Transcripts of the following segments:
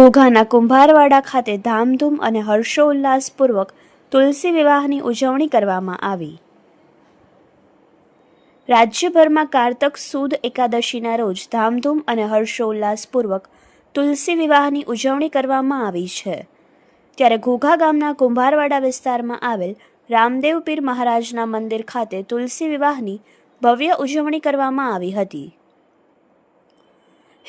ઘોઘાના કુંભારવાડા ખાતે ધામધૂમ અને હર્ષોલ્લાસપૂર્વક તુલસી વિવાહની ઉજવણી કરવામાં આવી. રાજ્યભરમાં કારતક સુદ એકાદશીના રોજ ધામધૂમ અને હર્ષોલ્લાસપૂર્વક તુલસી વિવાહની ઉજવણી કરવામાં આવી છે. ત્યારે ઘોઘા ગામના કુંભારવાડા વિસ્તારમાં આવેલ રામદેવ પીર મહારાજના મંદિર ખાતે તુલસી વિવાહની ભવ્ય ઉજવણી કરવામાં આવી હતી.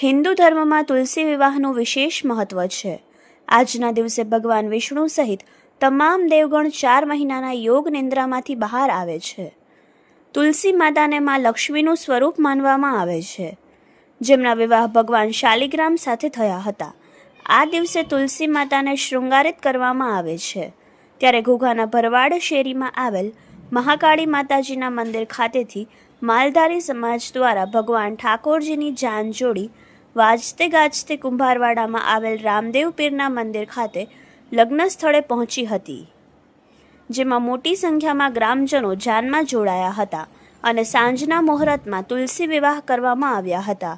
હિન્દુ ધર્મમાં તુલસી વિવાહનું વિશેષ મહત્વ છે. આજના દિવસે ભગવાન વિષ્ણુ સહિત તમામ દેવગણ ચાર મહિનાના યોગ નિંદ્રામાંથી બહાર આવે છે. તુલસી માતાને માં લક્ષ્મીનું સ્વરૂપ માનવામાં આવે છે. જેમના વિવાહ ભગવાન શાલિગ્રામ સાથે થયા હતા. આ દિવસે તુલસી માતાને શૃંગારિત કરવામાં આવે છે. ત્યારે ઘોઘાના ભરવાડ શેરીમાં આવેલ મહાકાળી માતાજીના મંદિર ખાતેથી માલધારી સમાજ દ્વારા ભગવાન ઠાકોરજીની જાન જોડી વાજતે ગાજતે કુંભારવાડામાં આવેલ રામદેવ પીરના મંદિર ખાતે લગ્ન સ્થળે પહોંચી હતી, જેમાં મોટી સંખ્યામાં ગ્રામજનો જાનમાં જોડાયા હતા અને સાંજના મુહૂર્તમાં તુલસી વિવાહ કરવામાં આવ્યા હતા,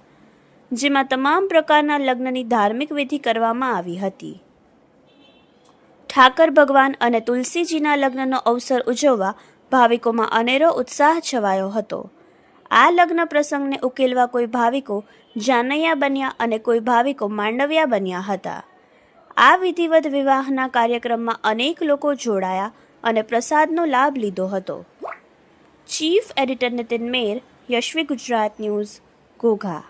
જેમાં તમામ પ્રકારના લગ્નની ધાર્મિક વિધિ કરવામાં આવી હતી. ઠાકર ભગવાન અને તુલસીજીના લગ્નનો અવસર ઉજવવા ભાવિકોમાં અનેરો ઉત્સાહ છવાયો હતો. આ લગ્ન પ્રસંગને ઉકેલવા કોઈ ભાવિકો જાનૈયા બન્યા અને કોઈ ભાવિકો માંડવ્યા બન્યા હતા. આ વિધિવત વિવાહના કાર્યક્રમમાં અનેક લોકો જોડાયા અને પ્રસાદનો લાભ લીધો હતો. Chief editor Nitin Mer Yashvi Gujarat news, Ghogha.